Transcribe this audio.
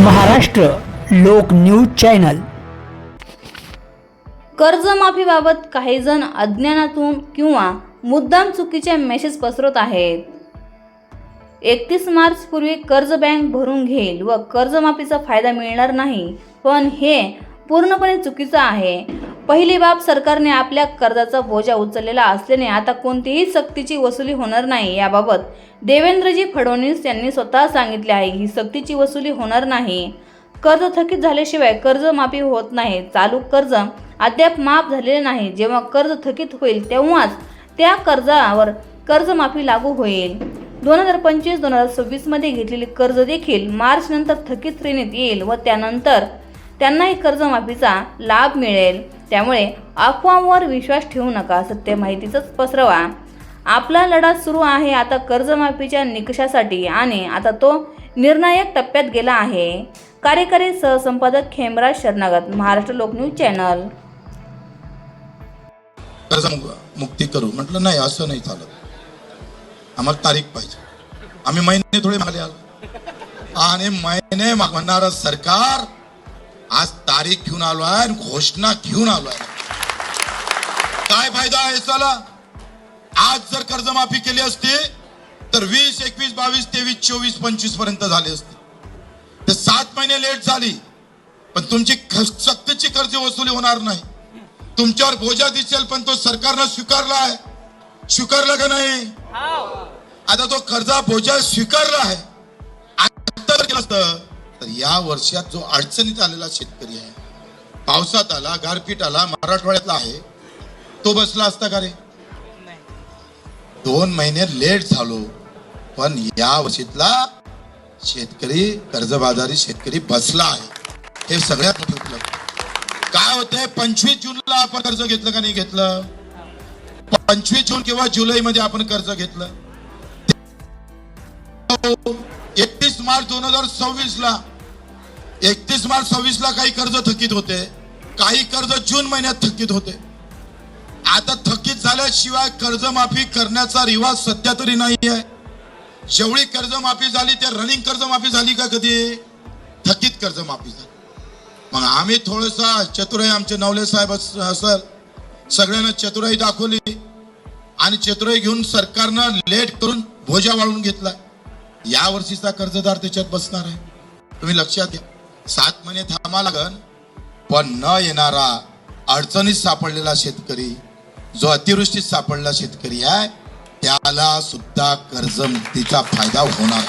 महाराष्ट्र लोक news channel. कर्जमाफीबाबत काही जण अज्ञानातून किंवा मुद्दाम चुकीचे मेसेज पसरत आहेत. एकतीस मार्च पूर्वी कर्ज बँक भरून घेईल व कर्जमाफीचा फायदा मिळणार नाही पण हे पूर्णपणे चुकीचं आहे. पहिली बाब सरकारने आपल्या कर्जाचा बोजा उचललेला असल्याने आता कोणतीही सक्तीची वसुली होणार नाही याबाबत देवेंद्रजी फडणवीस यांनी स्वतः सांगितले आहे ही सक्तीची वसुली होणार नाही. कर्ज थकीत झाल्याशिवाय कर्जमाफी होत नाही. चालू कर्ज अद्याप माफ झालेले नाही. जेव्हा कर्ज थकीत होईल तेव्हाच त्या कर्जावर कर्जमाफी लागू होईल. दोन हजार पंचवीस दोन हजार सव्वीसमध्ये घेतलेली कर्ज देखील मार्चनंतर थकीत श्रेणीत येईल व त्यानंतर त्यांनाही कर्जमाफीचा लाभ मिळेल. त्यामुळे अफवांवर विश्वास ठेवू नका सत्य माहितीचंच पसरवा. आपला लढा सुरू आहे आता कर्जमाफीच्या निकषासाठी आणि आता तो निर्णायक टप्प्यात गेला आहे. कार्यकारी सहसंपादक खेमराज शरणागत महाराष्ट्र लोकन्यूज चॅनल. मुक्ती करू. म्हटलं नाही असं नाही चालत. आम्हाला तारीख पाहिजे. आम्ही महिने थोडे मागले आलो. आणि महिने मागणारं सरकार आज तारीख घेऊन आलो आहे आणि घोषणा घेऊन आलो आहे काय फायदा आहे चला आज जर कर्जमाफी केली असती तर वीस एकवीस बावीस तेवीस चोवीस पंचवीसपर्यंत झाली असती. तर सात महिने लेट झाली पण तुमची सक्तीची कर्ज वसुली होणार नाही. तुमच्यावर बोजा दिसेल पण तो सरकारनं स्वीकारला आहे. स्वीकारला का नाही? आता तो कर्जा बोजा स्वीकारला आहे. या वर्षात जो अडचणीत आलेला शेतकरी आहे पावसात आला गारपीट आला मराठवाड्यातला आहे तो बसला असता का रे? दोन महिने लेट झालो पण या वर्षीतला शेतकरी कर्जबाजारी शेतकरी बसला आहे. हे सगळ्यात मोठं उपलब्ध काय होतंय पंचवीस जूनला आपण कर्ज घेतलं का नाही घेतलं? पंचवीस जून किंवा जुलै मध्ये आपण कर्ज घेतलं. एकतीस मार्च दोन हजार सव्वीस ला एकतीस मार्च सव्वीस ला काही कर्ज थकीत होते काही कर्ज जून महिन्यात थकीत होते. आता थकीत झाल्याशिवाय कर्जमाफी करण्याचा रिवाज सध्या तरी नाही आहे जेवढी कर्जमाफी झाली त्या रनिंग कर्जमाफी झाली का कधी? थकीत कर्जमाफी झाली. मग आम्ही थोडस चतुराई आमचे नवले साहेब सर सगळ्यांना चतुराई दाखवली आणि चतुराई घेऊन सरकारनं लेट करून भोजा वाळून घेतला. या वर्षीचा कर्जदार त्याच्यात बसणार आहे. तुम्ही लक्षात घ्या. सात महिने थांबा लागन पण न येणारा अडचणीत सापडलेला शेतकरी जो अतिवृष्टीत सापडलेला शेतकरी आहे त्याला सुद्धा कर्जमुक्तीचा फायदा होणार.